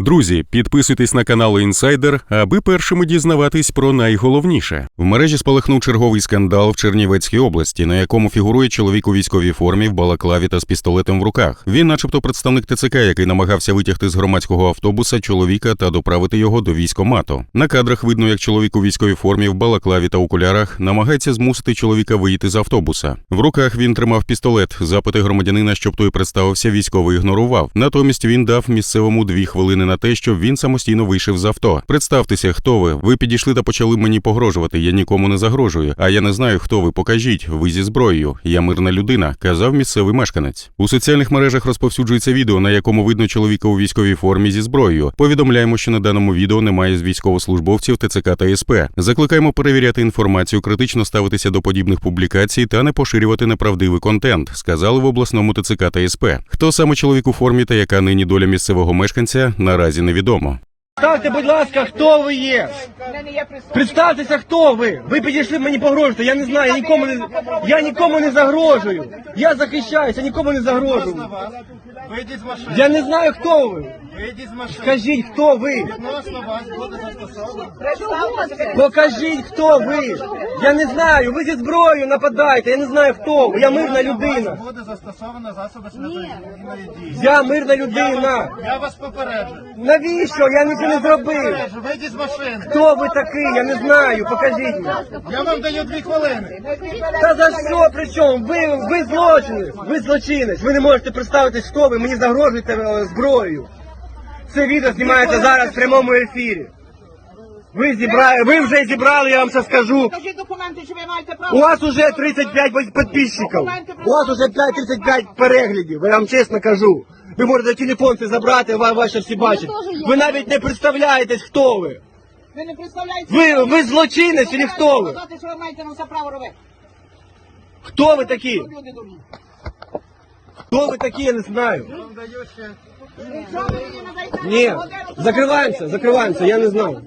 Друзі, підписуйтесь на канал Інсайдер, аби першими дізнаватись про найголовніше. В мережі спалахнув черговий скандал в Чернівецькій області, на якому фігурує чоловік у військовій формі в балаклаві та з пістолетом в руках. Він, начебто, представник ТЦК, який намагався витягти з громадського автобуса чоловіка та доправити його до військомату. На кадрах видно, як чоловік у військовій формі в балаклаві та окулярах намагається змусити чоловіка вийти з автобуса. В руках він тримав пістолет. Запити громадянина, щоб той представився, військовий ігнорував. Натомість він дав місцевому дві хвилини на те, щоб він самостійно вийшов з авто. Представтеся, хто ви. Ви підійшли та почали мені погрожувати. Я нікому не загрожую. А я не знаю, хто ви. Покажіть. Ви зі зброєю. Я мирна людина, казав місцевий мешканець. У соціальних мережах розповсюджується відео, на якому видно чоловіка у військовій формі зі зброєю. Повідомляємо, що на даному відео немає з військовослужбовців ТЦК та СП. Закликаємо перевіряти інформацію, критично ставитися до подібних публікацій та не поширювати неправдивий контент, сказали в обласному ТЦК та СП. Хто саме чоловік у формі та яка нині доля місцевого мешканця, наразі невідомо. Представте, будь ласка, хто ви є? Представтеся, хто ви? Ви підійшли мені погрожуєте. Я не знаю, я нікому не я нікому не загрожую. Я захищаюся, нікому не загрожую. Я не знаю, хто ви. З машини. Скажіть, хто ви? Відносно вас буде застосовано. Покажіть, хто ви. Я не знаю. Ви зі зброєю нападаєте. Я не знаю, хто ви. Я мирна людина. Буде застосовано засоби слідової дії. Я мирна людина. Я вас попереджу. Навіщо? Я нічого не зробив. Попереджу. Вийдіть з машини. Хто ви такий? Я не знаю. Покажіть мені. Я вам даю дві хвилини. Та за що при чому? Ви, ви злочинець, ви злочинець. Ви не можете представитись, хто ви, мені загрожуєте е, зброєю. Це відео знімається зараз в прямому ефірі. Ви зібрали, ви вже зібрали, я вам це скажу. Покажіть документи, що ви маєте У вас уже 35 підписчиків. У вас уже 5-35 переглядів, я вам чесно кажу. Ви можете телефон це забрати, ва- ваші всі бачать. Ви навіть не представляєтесь, хто ви. Ви не представляєте. Ви, ви злочинець чи хто ви? Сказати, що ви маєте на це право робити. Хто ви такі? Люди дурні. Хто ви такі, я не знаю. Вам даю ще. Що я не знаю. Ні, закриваємося, закриваємося, я не знаю.